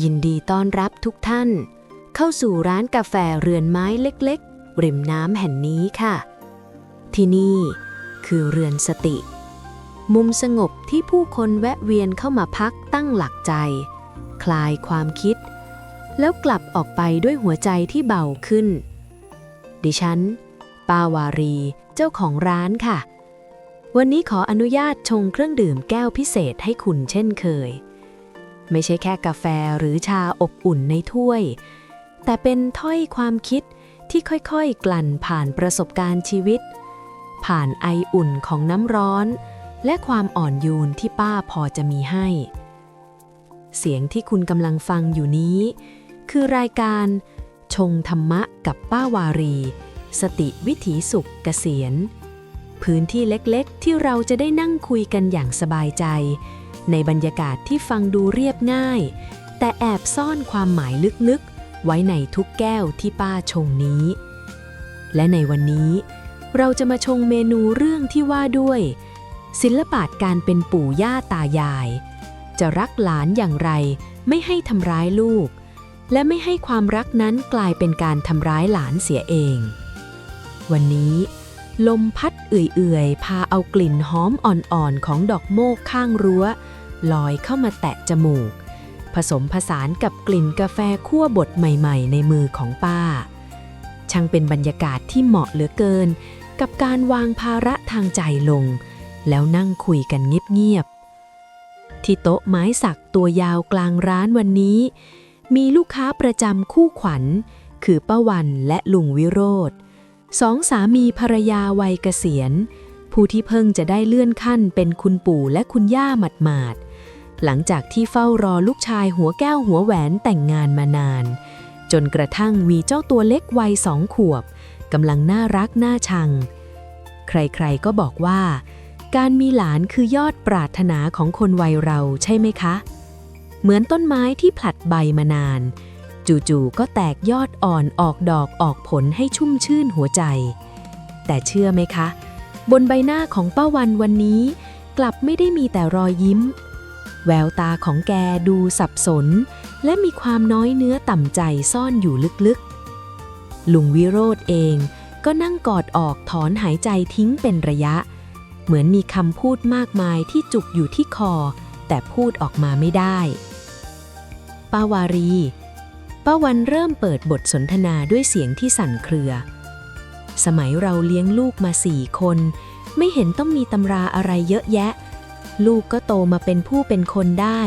ยินดีต้อนรับทุกท่าน เข้าสู่ร้านกาแฟเรือนไม้เล็กๆ ริมน้ำแห่งนี้ค่ะ ที่นี่คือเรือนสติ มุมสงบที่ผู้คนแวะเวียนเข้ามาพักตั้งหลักใจ คลายความคิด แล้วกลับออกไปด้วยหัวใจที่เบาขึ้น ดิฉัน ปาวารี เจ้าของร้านค่ะ วันนี้ขออนุญาตชงเครื่องดื่มแก้วพิเศษให้คุณเช่นเคย ไม่ใช่แค่กาแฟหรือชาอบอุ่นในถ้วย แต่เป็นถ้อยความคิดที่ค่อยๆ กลั่นผ่านประสบการณ์ชีวิต ผ่านไออุ่นของน้ำร้อน และความอ่อนโยนที่ป้าพอจะมีให้ เสียงที่คุณกำลังฟังอยู่นี้ คือรายการชงธรรมะกับป้าวารี สติวิถีสุขเกษียณพื้นที่เล็กๆ ที่เราจะได้นั่งคุยกันอย่างสบายใจ ในบรรยากาศที่ฟังดูเรียบง่าย แต่แอบซ่อนความหมายลึกๆ ไว้ในทุกแก้วที่ป้าชงนี้ และในวันนี้ เราจะมาชงเมนูเรื่องที่ว่าด้วย ศิลปะการเป็นปู่ย่าตายาย จะรักหลานอย่างไรไม่ให้ทำร้ายลูก และไม่ให้ความรักนั้นกลายเป็นการทำร้ายหลานเสียเอง วันนี้ลมพัดเอื่อยๆ พาเอากลิ่นหอมอ่อนๆ ของดอกโมกข้างรั้ว ลอยเข้ามาแตะจมูก ผสมผสานกับกลิ่นกาแฟคั่วบดใหม่ๆ ในมือของป้า ช่างเป็นบรรยากาศที่เหมาะเหลือเกิน กับการวางภาระทางใจลง แล้วนั่งคุยกันเงียบๆที่โต๊ะไม้สักตัวยาวกลางร้านวันนี้ มีลูกค้าประจำคู่ขวัญ คือป้าวันและลุงวิโรธสองสามีภรรยาวัยเกษียณผู้ที่เพิ่งจะได้เลื่อนขั้นเป็นคุณปู่และคุณย่าหมาดๆ หลังจากที่เฝ้ารอลูกชายหัวแก้วหัวแหวนแต่งงานมานาน จนกระทั่งมีเจ้าตัวเล็กวัยสองขวบกำลังน่ารักน่าชัง ใครๆก็บอกว่า การมีหลานคือยอดปรารถนาของคนวัยเราใช่ไหมคะ เหมือนต้นไม้ที่ผลัดใบมานาน จู่ๆก็แตกยอดอ่อนออกดอกออกผลให้ชุ่มชื่นหัวใจ แต่เชื่อไหมคะ บนใบหน้าของป้าวันวันนี้ กลับไม่ได้มีแต่รอยยิ้ม แววตาของแกดูสับสน และมีความน้อยเนื้อต่ำใจซ่อนอยู่ลึกๆ ลุงวิโรธเองก็นั่งกอดออกถอนหายใจทิ้งเป็นระยะ เหมือนมีคำพูดมากมายที่จุกอยู่ที่คอ แต่พูดออกมาไม่ได้ป้าวารีป้าวันเริ่มเปิดบทสนทนาด้วยเสียงที่สั่นเครือ สมัยเราเลี้ยงลูกมาสี่คน ไม่เห็นต้องมีตำราอะไรเยอะแยะ ลูกก็โตมาเป็นผู้เป็นคนได้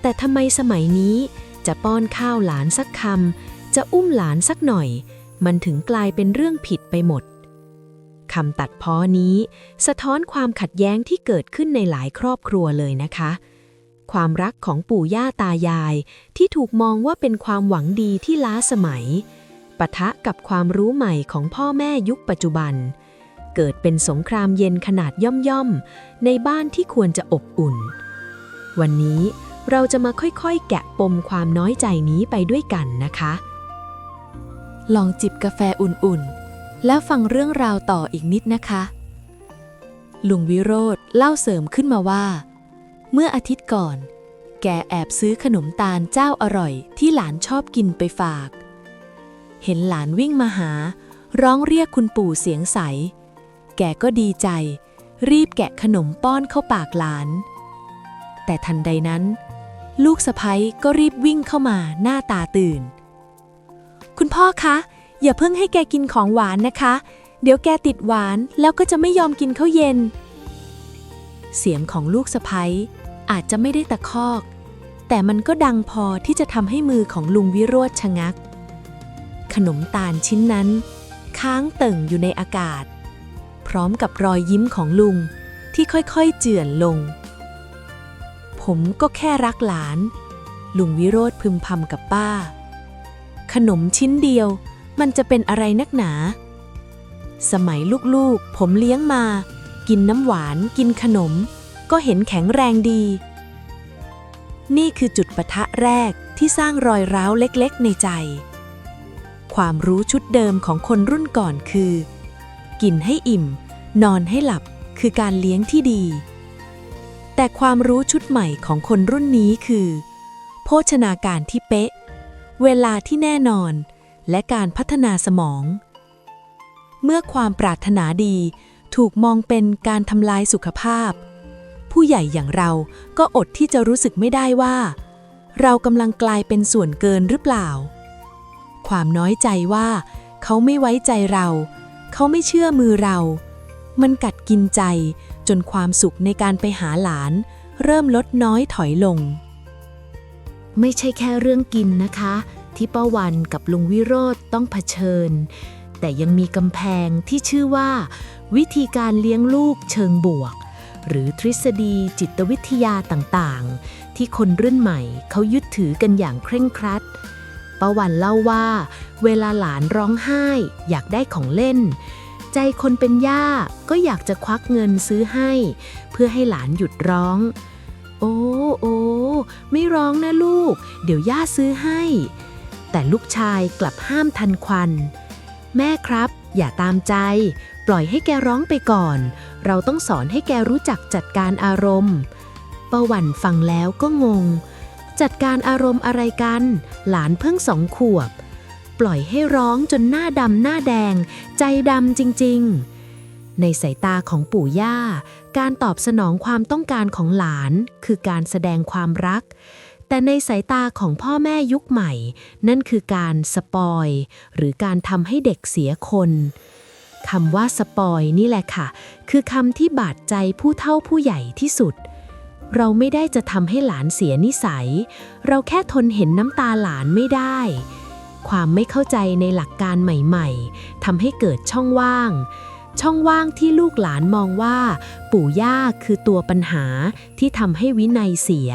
แต่ทำไมสมัยนี้จะป้อนข้าวหลานสักคำจะอุ้มหลานสักหน่อย มันถึงกลายเป็นเรื่องผิดไปหมดคำตัดพ้อนี้ สะท้อนความขัดแย้งที่เกิดขึ้นในหลายครอบครัวเลยนะคะ ความรักของปู่ย่าตายาย ที่ถูกมองว่าเป็นความหวังดีที่ล้าสมัยปะทะกับความรู้ใหม่ของพ่อแม่ยุคปัจจุบัน เกิดเป็นสงครามเย็นขนาดย่อมๆ ในบ้านที่ควรจะอบอุ่น วันนี้เราจะมาค่อยๆ แกะปมความน้อยใจนี้ไปด้วยกันนะคะ ลองจิบกาแฟอุ่นๆ แล้วฟังเรื่องราวต่ออีกนิดนะคะ ลุงวิโรธเล่าเสริมขึ้นมาว่า เมื่ออาทิตย์ก่อน แกแอบซื้อขนมตาลเจ้าอร่อยที่หลานชอบกินไปฝาก เห็นหลานวิ่งมาหา ร้องเรียกคุณปู่เสียงใส แกก็ดีใจ รีบแกะขนมป้อนเข้าปากหลาน แต่ทันใดนั้น ลูกสะพ้ยก็รีบวิ่งเข้ามาหน้าตาตื่น คุณพ่อคะ อย่าเพิ่งให้แกกินของหวานนะคะ เดี๋ยวแกติดหวานแล้วก็จะไม่ยอมกินข้าวเย็น เสียงของลูกสะพ้ยอาจจะไม่ได้ตะคอก แต่มันก็ดังพอที่จะทำให้มือของลุงวิโรธชะงัก ขนมตาลชิ้นนั้น ค้างเต่งอยู่ในอากาศ พร้อมกับรอยยิ้มของลุง ที่ค่อยๆเจือนลง ผมก็แค่รักหลาน ลุงวิโรธพึมพำกับป้า ขนมชิ้นเดียว มันจะเป็นอะไรนักหนา สมัยลูกๆ ผมเลี้ยงมา กินน้ำหวานกินขนม ก็เห็นแข็งแรงดี นี่คือจุดปะทะแรกที่สร้างรอยร้าวเล็กๆ ในใจ ความรู้ชุดเดิมของคนรุ่นก่อนคือ กินให้อิ่ม นอนให้หลับคือการเลี้ยงที่ดี แต่ความรู้ชุดใหม่ของคนรุ่นนี้คือผชนาการที่เป๊ะ เวลาที่แน่นอน และการพัฒนาสมอง เมื่อความปรารถนาดีถูกมองเป็นการทำลายสุขภาพ ผู้ใหญ่อย่างเราก็อดที่จะรู้สึกไม่ได้ว่า เรากำลังกลายเป็นส่วนเกินหรือเปล่า ความน้อยใจว่า เขาไม่ไว้ใจเรา เขาไม่เชื่อมือเรา มันกัดกินใจจนความสุขในการไปหาหลาน เริ่มลดน้อยถอยลง ไม่ใช่แค่เรื่องกินนะคะ ที่ป้าวันกับลุงวิโรธต้องเผชิญ แต่ยังมีกำแพงที่ชื่อว่า วิธีการเลี้ยงลูกเชิงบวก หรือทฤษฎีจิตวิทยาต่างๆ ที่คนรุ่นใหม่เขายึดถือกันอย่างเคร่งครัดป้าวันเล่าว่า เวลาหลานร้องไห้ อยากได้ของเล่น ใจคนเป็นย่าก็อยากจะควักเงินซื้อให้ เพื่อให้หลานหยุดร้อง โอ้โอ้ไม่ร้องนะลูก เดี๋ยวย่าซื้อให้ แต่ลูกชายกลับห้ามทันควัน แม่ครับ อย่าตามใจ ปล่อยให้แกร้องไปก่อน เราต้องสอนให้แกรู้จักจัดการอารมณ์ประวันฟังแล้วก็งง จัดการอารมณ์อะไรกัน หลานเพิ่งสองขวบ ปล่อยให้ร้องจนหน้าดำหน้าแดง ใจดำจริง ๆ ในสายตาของปู่ย่า การตอบสนองความต้องการของหลานคือการแสดงความรัก แต่ในสายตาของพ่อแม่ยุคใหม่ นั่นคือการสปอย หรือการทำให้เด็กเสียคนคำว่าสปอยนี่แหละค่ะ คือคำที่บาดใจผู้เฒ่าผู้ใหญ่ที่สุด เราไม่ได้จะทำให้หลานเสียนิสัย เราแค่ทนเห็นน้ำตาหลานไม่ได้ ความไม่เข้าใจในหลักการใหม่ๆทำให้เกิดช่องว่าง ช่องว่างที่ลูกหลานมองว่า ปู่ย่าคือตัวปัญหาที่ทำให้วินัยเสีย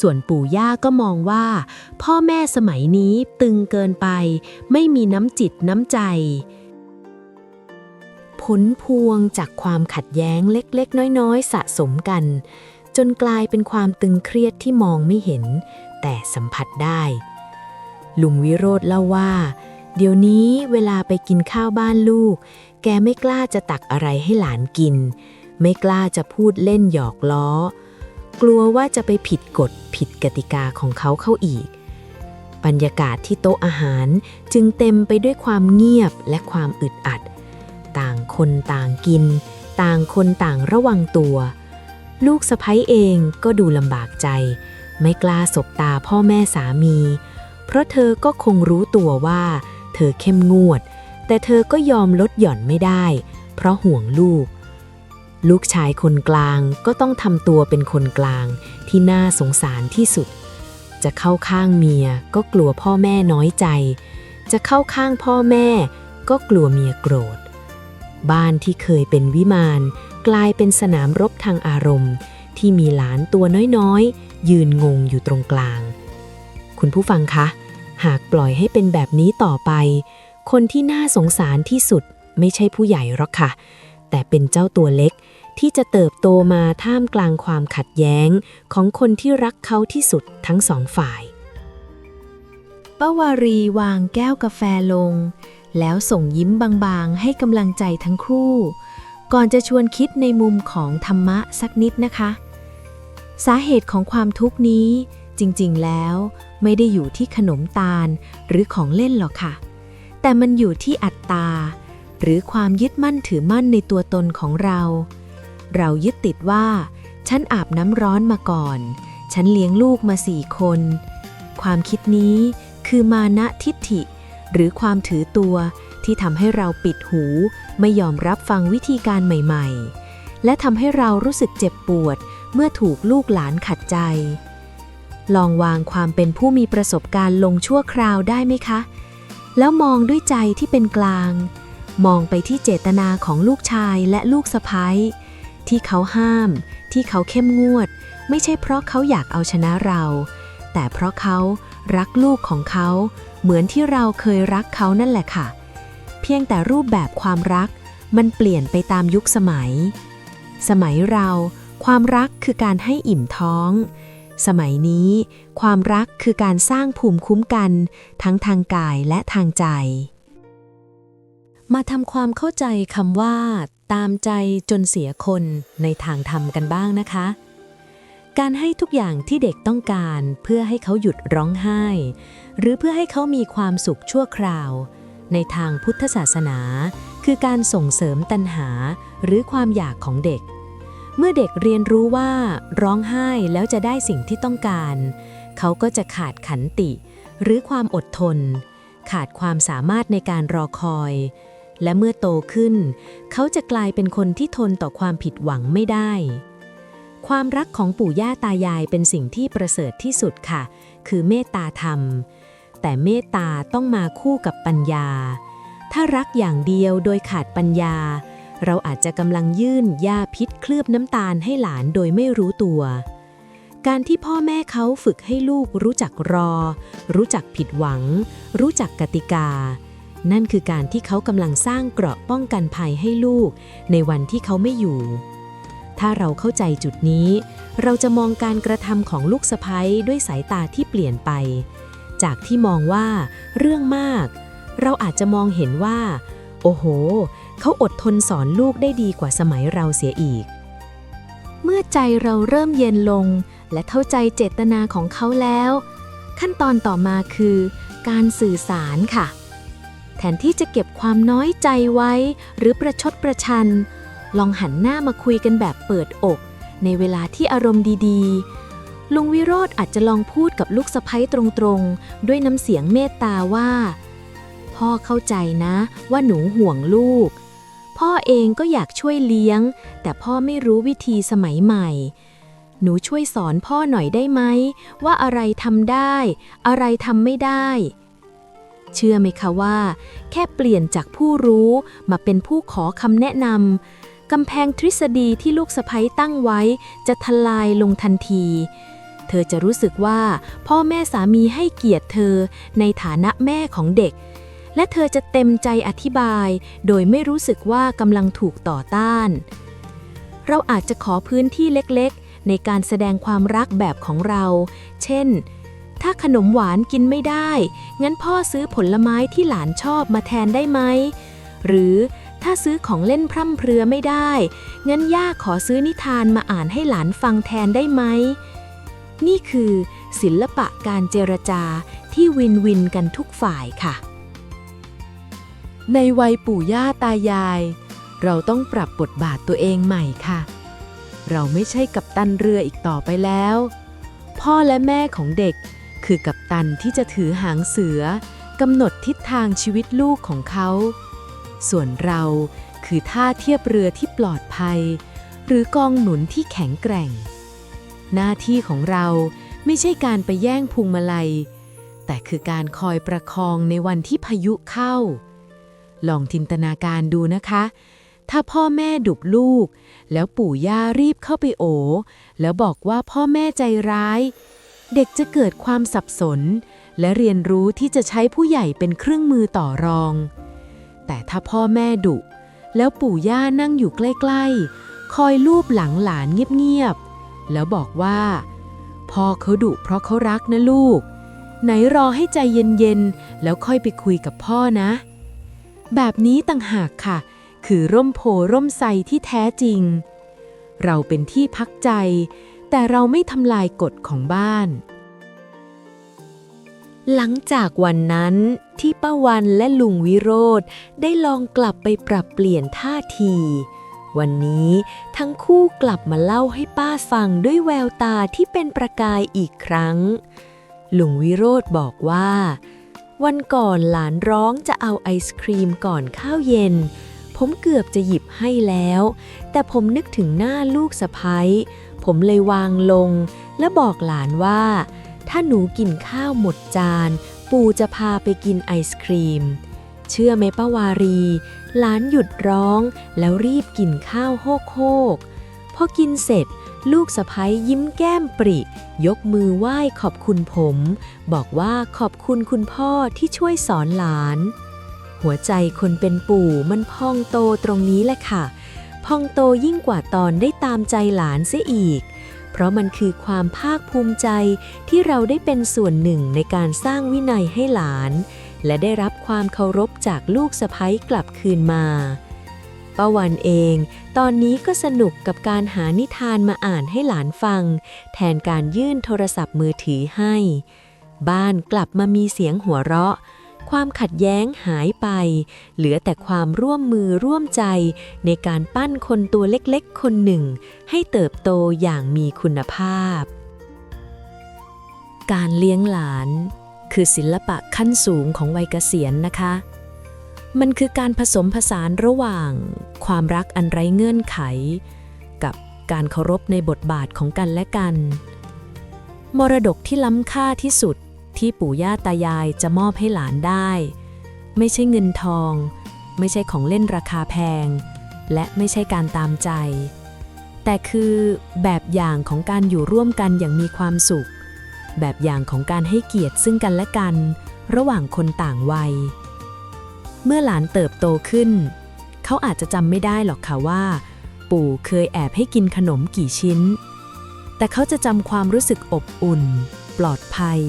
ส่วนปู่ย่าก็มองว่า พ่อแม่สมัยนี้ตึงเกินไป ไม่มีน้ำจิตน้ำใจ ผลพวงจากความขัดแย้งเล็กๆ น้อยๆ สะสมกัน จนกลายเป็นความตึงเครียดที่มองไม่เห็น แต่สัมผัสได้ ลุงวิโรธเล่าว่า เดี๋ยวนี้เวลาไปกินข้าวบ้านลูก แกไม่กล้าจะตักอะไรให้หลานกิน ไม่กล้าจะพูดเล่นหยอกล้อ กลัวว่าจะไปผิดกฎผิดกติกาของเขาเข้าอีก บรรยากาศที่โต๊ะอาหารจึงเต็มไปด้วยความเงียบและความอึดอัด ต่างคนต่างกิน ต่างคนต่างระวังตัว ลูกสะพ้ยเองก็ดูลำบากใจ ไม่กล้าสบตาพ่อแม่สามี เพราะเธอก็คงรู้ตัวว่า เธอเข้มงวด แต่เธอก็ยอมลดหย่อนไม่ได้ เพราะห่วงลูก ลูกชายคนกลางก็ต้องทำตัวเป็นคนกลางที่น่าสงสารที่สุด จะเข้าข้างเมียก็กลัวพ่อแม่น้อยใจ จะเข้าข้างพ่อแม่ก็กลัวเมียโกรธ บ้านที่เคยเป็นวิมานกลายเป็นสนามรบทางอารมณ์ ที่มีหลานตัวน้อยๆ ยืนงงอยู่ตรงกลาง คุณผู้ฟังคะ หากปล่อยให้เป็นแบบนี้ต่อไป คนที่น่าสงสารที่สุดไม่ใช่ผู้ใหญ่หรอกค่ะ แต่เป็นเจ้าตัวเล็กที่จะเติบโตมาท่ามกลางความขัดแย้งของคนที่รักเขาที่สุดทั้งสองฝ่าย ป้าวารีวางแก้วกาแฟลง แล้วส่งยิ้มบางๆ ให้กำลังใจทั้งคู่ ก่อนจะชวนคิดในมุมของธรรมะสักนิดนะคะ สาเหตุของความทุกข์นี้จริงๆแล้ว ไม่ได้อยู่ที่ขนมตาลหรือของเล่นหรอกค่ะ แต่มันอยู่ที่อัตตา หรือความยึดมั่นถือมั่นในตัวตนของเรา เรายึดติดว่า ฉันอาบน้ำร้อนมาก่อน ฉันเลี้ยงลูกมาสี่คน ความคิดนี้คือมานะทิฏฐิ หรือความถือตัวที่ทำให้เราปิดหู ไม่ยอมรับฟังวิธีการใหม่ ๆ และทำให้เรารู้สึกเจ็บปวดเมื่อถูกลูกหลานขัดใจ ลองวางความเป็นผู้มีประสบการณ์ลงชั่วคราวได้ไหมคะ แล้วมองด้วยใจที่เป็นกลาง มองไปที่เจตนาของลูกชายและลูกสะพ้ยที่เขาห้าม ที่เขาเข้มงวด ไม่ใช่เพราะเขาอยากเอาชนะเรา แต่เพราะเขารักลูกของเขา เหมือนที่เราเคยรักเขานั่นแหละค่ะ เพียงแต่รูปแบบความรักมันเปลี่ยนไปตามยุคสมัย สมัยเราความรักคือการให้อิ่มท้อง สมัยนี้ ความรักคือการสร้างภูมิคุ้มกัน ทั้งทางกายและทางใจ มาทำความเข้าใจคำว่า ตามใจจนเสียคนในทางธรรมกันบ้างนะคะ การให้ทุกอย่างที่เด็กต้องการเพื่อให้เขาหยุดร้องไห้ หรือเพื่อให้เขามีความสุขชั่วคราว ในทางพุทธศาสนา คือการส่งเสริมตัณหาหรือความอยากของเด็ก เมื่อเด็กเรียนรู้ว่าร้องไห้แล้วจะได้สิ่งที่ต้องการ เขาก็จะขาดขันติ หรือความอดทน ขาดความสามารถในการรอคอย และเมื่อโตขึ้น เขาจะกลายเป็นคนที่ทนต่อความผิดหวังไม่ได้ ความรักของปู่ย่าตายายเป็นสิ่งที่ประเสริฐที่สุดค่ะ คือเมตตาธรรม แต่เมตตาต้องมาคู่กับปัญญา ถ้ารักอย่างเดียวโดยขาดปัญญา เราอาจจะกำลังยื่นยาพิษเคลือบน้ำตาลให้หลานโดยไม่รู้ตัว การที่พ่อแม่เขาฝึกให้ลูกรู้จักรอ รู้จักผิดหวัง รู้จักกติกา นั่นคือการที่เขากำลังสร้างเกราะป้องกันภัยให้ลูก ในวันที่เขาไม่อยู่ ถ้าเราเข้าใจจุดนี้ เราจะมองการกระทำของลูกสะพ้ยด้วยสายตาที่เปลี่ยนไป จากที่มองว่า เรื่องมาก เราอาจจะมองเห็นว่า โอ้โห เขาอดทนสอนลูกได้ดีกว่าสมัยเราเสียอีก เมื่อใจเราเริ่มเย็นลง และเข้าใจเจตนาของเขาแล้ว ขั้นตอนต่อมาคือ การสื่อสารค่ะ แทนที่จะเก็บความน้อยใจไว้ หรือประชดประชัน ลองหันหน้ามาคุยกันแบบเปิดอก ในเวลาที่อารมณ์ดีๆ ลุงวิโรธอาจจะลองพูดกับลูกสะพ้ยตรงๆ ด้วยน้ำเสียงเมตตาว่า พ่อเข้าใจนะว่าหนูห่วงลูก พ่อเองก็อยากช่วยเลี้ยง แต่พ่อไม่รู้วิธีสมัยใหม่ หนูช่วยสอนพ่อหน่อยได้ไหม ว่าอะไรทำได้ อะไรทำไม่ได้ เชื่อไหมคะว่า แค่เปลี่ยนจากผู้รู้มาเป็นผู้ขอคำแนะนำกำแพงทฤษฎีที่ลูกสะใภ้ตั้งไว้จะทลายลงทันทีเธอจะรู้สึกว่าพ่อแม่สามีให้เกียรติเธอในฐานะแม่ของเด็ก และเธอจะเต็มใจอธิบาย โดยไม่รู้สึกว่ากำลังถูกต่อต้าน เราอาจจะขอพื้นที่เล็กๆ ในการแสดงความรักแบบของเรา เช่น ถ้าขนมหวานกินไม่ได้ งั้นพ่อซื้อผลไม้ที่หลานชอบมาแทนได้ไหม หรือถ้าซื้อของเล่นพร่ำเพรือไม่ได้ งั้นย่าขอซื้อนิทานมาอ่านให้หลานฟังแทนได้ไหม นี่คือศิลปะการเจรจาที่วินวินกันทุกฝ่ายค่ะ ในวัยปู่ย่าตายาย เราต้องปรับบทบาทตัวเองใหม่ค่ะ เราไม่ใช่กัปตันเรืออีกต่อไปแล้ว พ่อและแม่ของเด็กคือกัปตันที่จะถือหางเสือกำหนดทิศทางชีวิตลูกของเขา ส่วนเราคือท่าเทียบเรือที่ปลอดภัย หรือกองหนุนที่แข็งแกร่ง หน้าที่ของเราไม่ใช่การไปแย่งพวงมาลัย แต่คือการคอยประคองในวันที่พายุเข้า ลองจินตนาการดูนะคะ ถ้าพ่อแม่ดุลูก แล้วปู่ย่ารีบเข้าไปโอแล้วบอกว่าพ่อแม่ใจร้าย เด็กจะเกิดความสับสน และเรียนรู้ที่จะใช้ผู้ใหญ่เป็นเครื่องมือต่อรอง แต่ถ้าพ่อแม่ดุ แล้วปู่ย่านั่งอยู่ใกล้ๆ คอยลูบหลังหลานเงียบๆ แล้วบอกว่าพ่อเขาดุเพราะเขารักนะลูก ไหนรอให้ใจเย็นๆ แล้วค่อยไปคุยกับพ่อนะ แบบนี้ต่างหากค่ะ คือร่มโพร่มไทรที่แท้จริง เราเป็นที่พักใจ แต่เราไม่ทำลายกฎของบ้าน หลังจากวันนั้นที่ป้าวันและลุงวิโรธได้ลองกลับไปปรับเปลี่ยนท่าทีวันนี้ทั้งคู่กลับมาเล่าให้ป้าฟังด้วยแววตาที่เป็นประกายอีกครั้ง ลุงวิโรธบอกว่า วันก่อนหลานร้องจะเอาไอศครีมก่อนข้าวเย็น ผมเกือบจะหยิบให้แล้ว แต่ผมนึกถึงหน้าลูกสะพ้ยผมเลยวางลง และบอกหลานว่า ถ้าหนูกินข้าวหมดจาน ปู่จะพาไปกินไอศครีม เชื่อไหมป้าวารี หลานหยุดร้องแล้วรีบกินข้าวโฮกโฮกพอกินเสร็จ ลูกสะพ้ยยิ้มแก้มปริ ยกมือไหว้ขอบคุณผม บอกว่าขอบคุณคุณพ่อที่ช่วยสอนหลาน หัวใจคนเป็นปู่มันพองโตตรงนี้แหละค่ะ พองโตยิ่งกว่าตอนได้ตามใจหลานเสียอีก เพราะมันคือความภาคภูมิใจที่เราได้เป็นส่วนหนึ่งในการสร้างวินัยให้หลาน และได้รับความเคารพจากลูกสะพ้ยกลับคืนมา ป้าวันเอง ตอนนี้ก็สนุกกับการหานิทานมาอ่านให้หลานฟัง แทนการยื่นโทรศัพท์มือถือให้ บ้านกลับมามีเสียงหัวเราะ ความขัดแย้งหายไป เหลือแต่ความร่วมมือร่วมใจ ในการปั้นคนตัวเล็กๆ คนหนึ่ง ให้เติบโตอย่างมีคุณภาพ การเลี้ยงหลาน คือศิลปะขั้นสูงของวัยเกษียณนะคะ มันคือการผสมผสานระหว่าง ความรักอันไร้เงื่อนไข กับการเคารพในบทบาทของกันและกัน มรดกที่ล้ำค่าที่สุดที่ปู่ย่าตายายจะมอบให้หลานได้ ไม่ใช่เงินทอง ไม่ใช่ของเล่นราคาแพง และไม่ใช่การตามใจ แต่คือแบบอย่างของการอยู่ร่วมกันอย่างมีความสุข แบบอย่างของการให้เกียรติซึ่งกันและกัน ระหว่างคนต่างวัย เมื่อหลานเติบโตขึ้น เขาอาจจะจำไม่ได้หรอกค่ะว่า ปู่เคยแอบให้กินขนมกี่ชิ้น แต่เขาจะจำความรู้สึกอบอุ่น ปลอดภัย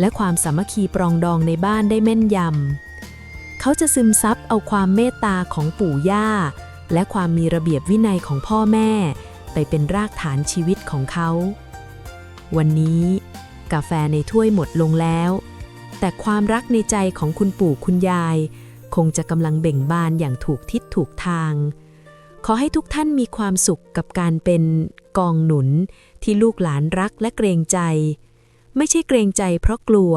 และความสามัคคีปรองดองในบ้านได้แม่นยำ เขาจะซึมซับเอาความเมตตาของปู่ย่า และความมีระเบียบวินัยของพ่อแม่ ไปเป็นรากฐานชีวิตของเขา วันนี้ กาแฟในถ้วยหมดลงแล้ว แต่ความรักในใจของคุณปู่คุณยาย คงจะกำลังเบ่งบานอย่างถูกทิศถูกทาง ขอให้ทุกท่านมีความสุขกับการเป็นกองหนุนที่ลูกหลานรักและเกรงใจ ไม่ใช่เกรงใจเพราะกลัว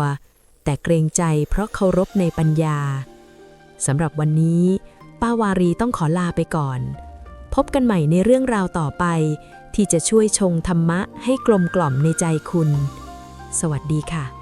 แต่เกรงใจเพราะเคารพในปัญญาสำหรับวันนี้ ป้าวารีต้องขอลาไปก่อน พบกันใหม่ในเรื่องราวต่อไป ที่จะช่วยชงธรรมะให้กลมกล่อมในใจคุณ สวัสดีค่ะ